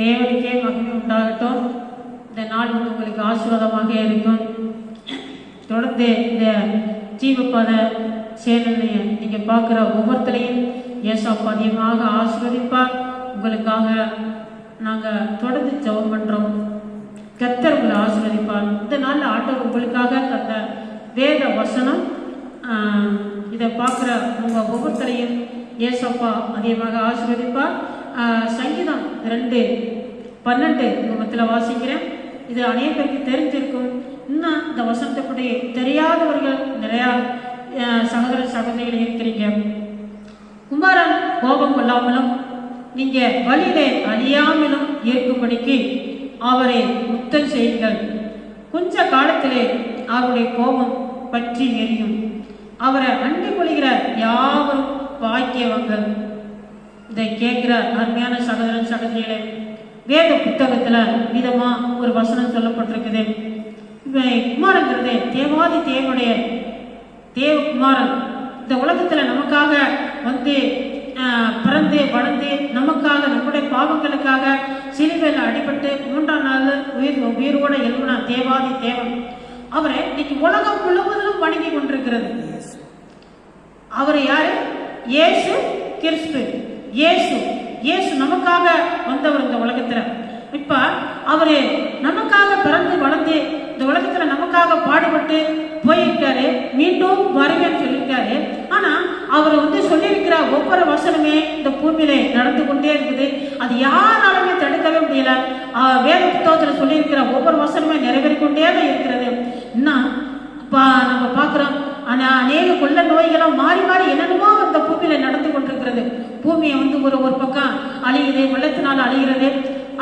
தேவனுக்கே மகிமை உண்டாகட்டும். இந்த நாள் வந்து உங்களுக்கு ஆசீர்வாதமாக இருக்கும். தொடர்ந்து இந்த ஜீவப்பத சேனலை நீங்கள் பார்க்குற ஒவ்வொருத்தரையும் ஏசப்பா அதிகமாக ஆசீர்வதிப்பார். உங்களுக்காக நாங்கள் தொடர்ந்து ஜெபம் பண்ணுறோம் கத்தர் உங்களை ஆசீர்வதிப்பார். இந்த நாளில் ஆண்டவர் உங்களுக்காக தந்த வேத வசனம் இதை பார்க்குற உங்கள் ஒவ்வொருத்தரையும் ஏசப்பா அதிகமாக ஆசீர்வதிப்பார். சங்கீதம் ரெண்டு பன்னெண்டு உங்கள் வாசிக்கிறேன். இது அநேகருக்கு தெரிஞ்சிருக்கும். இன்னும் இந்த வசனத்தை பற்றி தெரியாதவர்கள் நிறையா சகோதர சகோதரிகள் இருக்கிறீங்க. குமாரன் கோபம் கொள்ளாமலும் நீங்க வழியிலே அழியாமலும் இருக்கும்படிக்கு அவரை முத்தம் செய்யுங்கள். கொஞ்ச காலத்திலே அவருடைய கோபம் பற்றி எரியும். அவரை அண்டி கொள்கிற யாவரும் பாக்கியவங்கள் இதை கேட்கிற அருமையான சகோதரன் சகோதரிகளே வேத புத்தகத்துல விதமா ஒரு வசனம் சொல்லப்பட்டிருக்குது. குமாரங்கிறது தேவாதி தேவனுடைய தேவகுமாரன். இந்த உலகத்துல நமக்காக வந்து பிறந்து வளர்ந்து நமக்காக நம்முடைய பாவங்களுக்காக சிலுவையில் அடிபட்டு மூன்றாம் நாள் உயிர் உயிரோட எழுப்பின தேவாதி தேவன். அவரை இன்னைக்கு உலகம் முழுவதிலும் வணங்கி கொண்டிருக்கிறது. அவர் யாரு? இயேசு கிறிஸ்து. இயேசு. இயேசு நமக்காக வந்தவர் இந்த உலகத்துல. இப்ப அவரு நமக்காக பிறந்து வளர்ந்து இந்த உலகத்துல நமக்காக பாடுபட்டு போயிருக்காரு. மீண்டும் வருவேன்னு சொல்லியிருக்காரு. ஆனா அவர் வந்து சொல்லியிருக்கிற ஒவ்வொரு வசனமே இந்த பூமியில நடந்து கொண்டே இருக்குது. அது யாராலுமே தடுக்கவே முடியல. வேத புத்தகத்துல சொல்லியிருக்கிற ஒவ்வொரு வசனமே நிறைவேறிக்கொண்டே தான் இருக்கிறது. இன்னும் பா நம்ம பார்க்குறோம் ஆனால் அநேக கொள்ள நோய்களும் மாறி மாறி என்னென்னமோ அந்த பூமியில் நடந்து கொண்டிருக்கிறது. பூமியை வந்து ஒரு ஒரு பக்கம் அழியுது வெள்ளத்தினால அழிகிறது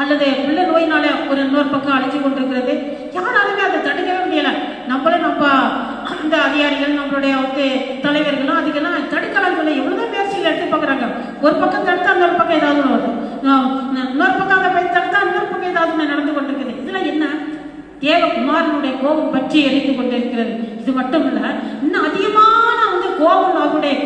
அல்லது உள்ள நோயினால ஒரு இன்னொரு பக்கம் அழிஞ்சு கொண்டிருக்கிறது. யாராலுமே அதை தடுக்கவே முடியல. நம்மளும் நம்ம அந்த அதிகாரிகள் நம்மளுடைய வந்து தலைவர்களும் அதுக்கெல்லாம் தடுக்கலாம் சொல்ல எவ்வளவுதான் முயற்சிகள் எடுத்து பார்க்குறாங்க ஒரு பக்கம் தடுத்தா இன்னொரு பக்கம் ஏதாவது வருது இன்னொரு பக்கம் அந்த போய் தடுத்தா இன்னொரு பக்கம் ஏதாவது நடந்து கொண்டிருக்குது. இதெல்லாம் என்ன? தேவகுமாரனுடைய கோபம் பற்றி எரிந்து கொண்டிருக்கிறது. இது மட்டும் இல்லை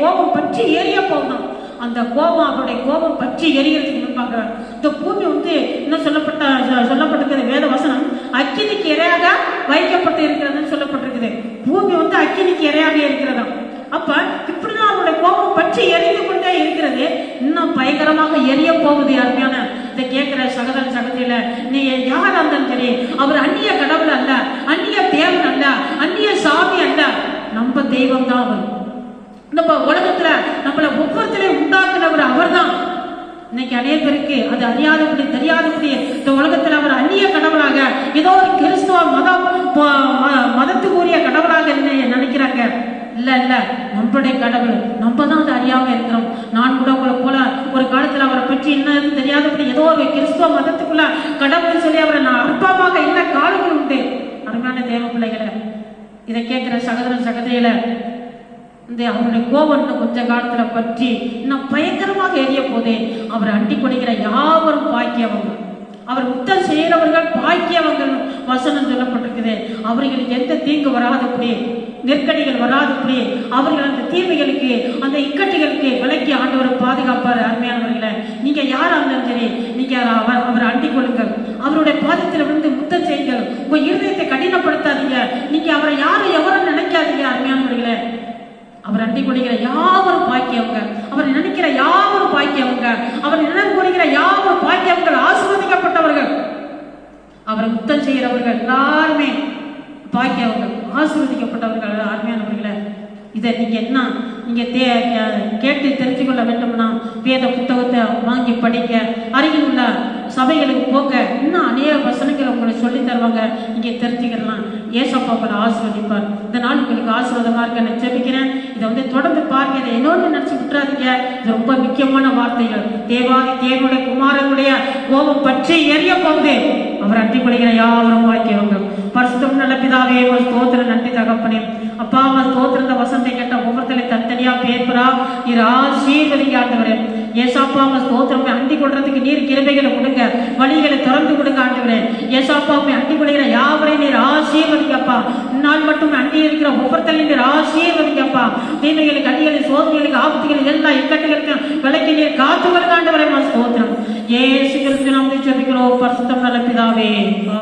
கோபம் பற்றி எரிய போகணும் அந்த கோபம் அவருடைய கோபம் பற்றி எரியறதுக்கு முன்பாக இந்த பூமி வந்து இன்னும் சொல்லப்பட்ட சொல்லப்பட்டிருக்கிறது? வேத வசனம் அக்கினிக்கு இரையாக வைக்கப்பட்டு இருக்கிறதுன்னு சொல்லப்பட்டிருக்குது. பூமி வந்து அக்கினிக்கு இரையாக இருக்கிறதா அப்ப இப்படிதான் அவருடைய கோபம் பற்றி எரிந்து கொண்டே இருக்கிறது. இன்னும் பயங்கரமாக எரிய போகுது அருமையான இதை கேட்கிற சகதன் சகதியில நீ யார் இருந்தாலும் சரி அவர் அந்நிய கடவுள் அல்ல அந்நிய தேவன் அல்ல அந்நிய சாமி அல்ல. நம்ம தெய்வம் தான் அவர். நம்ம உலகத்துல நம்மளை ஒவ்வொருத்தரையும் உண்டாக்குனவர் அவர்தான். இன்னைக்கு அநேக பேருக்கு அது அறியாதபடி தெரியாதபடி இந்த உலகத்துல அவர் அந்நிய கடவுளாக ஏதோ ஒரு கிறிஸ்துவ மதம் ம- மதத்துக்குரிய கடவுளாக நினைக்கிறாங்க. இல்ல இல்ல நம்மளுடைய கடவுள் நம்ம தான் அது அறியாம இருக்கிறோம். நான் கூட உங்களை போல ஒரு காலத்துல அவரை பற்றி என்னன்னு தெரியாதபடி ஏதோ ஒரு கிறிஸ்துவ மதத்துக்குள்ள கடவுள் சொல்லி அவரை நான் அற்பமாக என்ன காலங்கள் உண்டு? அருமையான தேவ பிள்ளைகளை இதை கேட்கிற சகோதரன் சகோதரிகளை இந்த அவருடைய கோபம் இன்னும் கொஞ்ச காலத்துல பற்றி நான் பயங்கரமாக எரிய போதே அவர் அண்டி கொள்கிற யாவரும் பாக்கியவங்க. அவர் முத்தம் செய்கிறவர்கள் பாக்கியவங்கள் வசனம் சொல்லப்பட்டிருக்குது. அவர்களுக்கு எந்த தீங்கு வராதபடி நெருக்கடிகள் வராதபடி அவர்கள் அந்த தீமைகளுக்கு அந்த இக்கட்டுகளுக்கு விலக்கி ஆண்டவர் பாதுகாப்பார். அருமையானவர்களை நீங்க யாரா இருந்தாலும் சரி நீங்க அவர் அவரை அண்டிக் கொள்ளுங்கள். அவருடைய பாதத்தில் விழுந்து முத்தம் செய்யுங்கள். உங்க அவர் அண்டி கொள்கிற யாவரும் பாக்கியவங்க. அவர் நினைக்கிற யாவரும் பாக்கியவங்க. அவர் நினைவு கொள்கிற யாவரும் பாக்கியவங்கள் ஆசீர்வதிக்கப்பட்டவர்கள். அவரை முத்தம் செய்கிறவர்கள் எல்லாருமே பாக்கியவங்க ஆசீர்வதிக்கப்பட்டவர்கள் அருமையானவர்களே. இதை நீங்க என்ன நீங்க தே கேட்டு தெரிஞ்சு கொள்ள வேண்டும்னா வேத புத்தகத்தை வாங்கி படிக்க அருகில் உள்ள சபைகளுக்கு போங்க. இன்னும் அநேக வசனங்களை உங்களுக்கு சொல்லி தருவாங்க. நீங்க தெரிஞ்சுக்கலாம் ஏசப்பா உங்களை ஆசீர்வதிப்பார். இந்த நாள் உங்களுக்கு ஆசீர்வாதமா இருக்க வந்து தொடர்ந்து பாருங்க இதை இன்னொன்று நினச்சி விட்டுறாதீங்க. இது ரொம்ப முக்கியமான வார்த்தைகள். தேவாதி தேவனுடைய குமாரனுடைய கோபம் பற்றி எரிய போகுது. அவர் அட்டி கொள்கிற யாவரும் வாக்கியவங்க பரிசுத்தம் நல்ல பிதாவே உங்கள் ஸ்தோத்திரம் நன்றி தகப்பனே. அப்பா அம்மா ஸ்தோத்திரம் இந்த வசனத்தை கேட்ட ஒவ்வொருத்தரை தனித்தனியா பேப்பரா நீர் ஆசீர்வதிங்க ஆண்டவரே. ஏசாப்பா உங்க ஸ்தோத்திரம் அண்டி கொள்றதுக்கு நீர் கிருபைகளை கொடுங்க. வழிகளை திறந்து கொடுங்க ஆண்டவரே. ஏசாப்பா உண்மை அண்டி கொள்கிற யாவரையும் நீர் ஆசீர்வதிங்கப்பா இந்நாள் மட்டும் அண்டி இருக்கிற ஒவ்வொருத்தரையும் நீர் ஆசீர்வதி தீமைகளுக்கு அடிகளை சோதனைகளுக்கு ஆபத்துகளுக்கு எல்லா இக்கட்டுகளுக்கு விலக்கி நீர் காத்து வருக ஆண்டவரே உங்கள் ஸ்தோத்திரம். ஏசு கிறிஸ்து நாம் ஜெபிக்கிறோம் ஜெபிக்கிறோம் பரிசுத்தம் நல்ல பிதாவே.